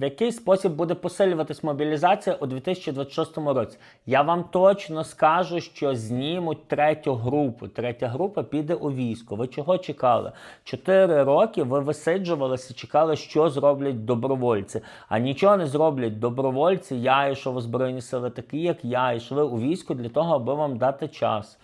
В який спосіб буде посилюватись мобілізація у 2026 році? Я вам точно скажу, що знімуть третю групу. Третя група піде у військо. Ви чого чекали? Чотири роки ви висиджувалися, чекали, що зроблять добровольці. А нічого не зроблять добровольці. Я йшов у збройні сили, такі як я, йшли у військо для того, аби вам дати час.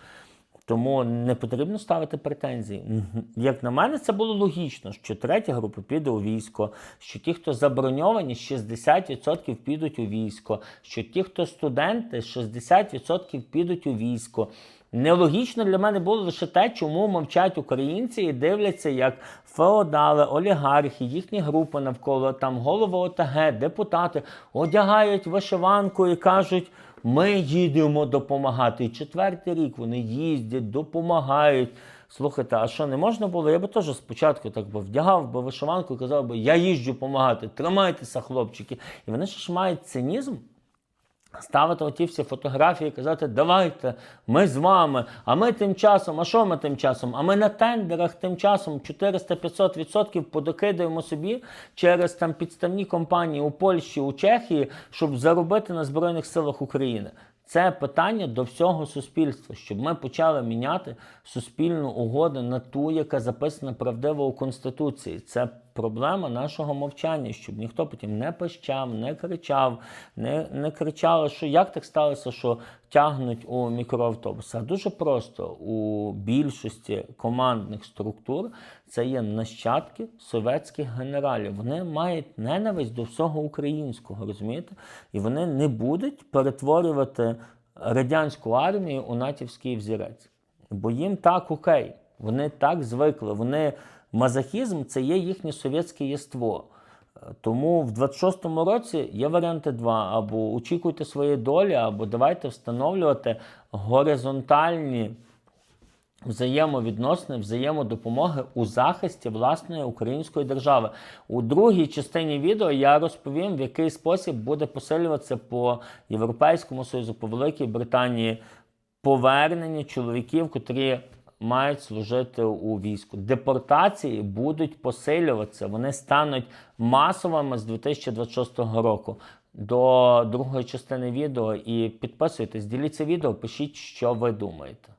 Тому не потрібно ставити претензії. Як на мене, це було логічно, що третя група піде у військо, що ті, хто заброньовані, 60% підуть у військо, що ті, хто студенти, 60% підуть у військо. Нелогічно для мене було лише те, чому мовчать українці і дивляться, як феодали, олігархи, їхні групи навколо там голови ОТГ, депутати одягають вишиванку і кажуть. Ми їдемо допомагати. І четвертий рік вони їздять, допомагають. Слухайте, а що не можна було? Я би теж спочатку так би вдягав би вишиванку і казав би, я їжджу допомагати, тримайтеся, хлопчики. І вони ж мають цинізм. Ставити оті всі фотографії і казати, давайте, ми з вами, а ми тим часом, а що ми тим часом? А ми на тендерах тим часом 400-500% подокидаємо собі через там підставні компанії у Польщі, у Чехії, щоб заробити на Збройних силах України. Це питання до всього суспільства, щоб ми почали міняти суспільну угоду на ту, яка записана правдиво у Конституції. Це проблема нашого мовчання, щоб ніхто потім не пищав, не кричав, не, не кричали, що як так сталося, що тягнуть у мікроавтобуси. Дуже просто у більшості командних структур це є нащадки совєтських генералів. Вони мають ненависть до всього українського, розумієте? І вони не будуть перетворювати радянську армію у натівський взірець. Бо їм так окей, вони так звикли. Вони мазохізм це є їхнє совєтське єство. Е, Тому в 26-му році є варіанти два: або очікуйте своєї долі, або давайте встановлювати горизонтальні взаємовідносини, взаємодопомоги у захисті власної української держави. У другій частині відео я розповім, в який спосіб буде посилюватися по Європейському Союзу, по Великій Британії повернення чоловіків, котрі мають служити у війську. Депортації будуть посилюватися, вони стануть масовими з 2026 року. До другої частини відео і підписуйтесь, діліться відео, пишіть, що ви думаєте.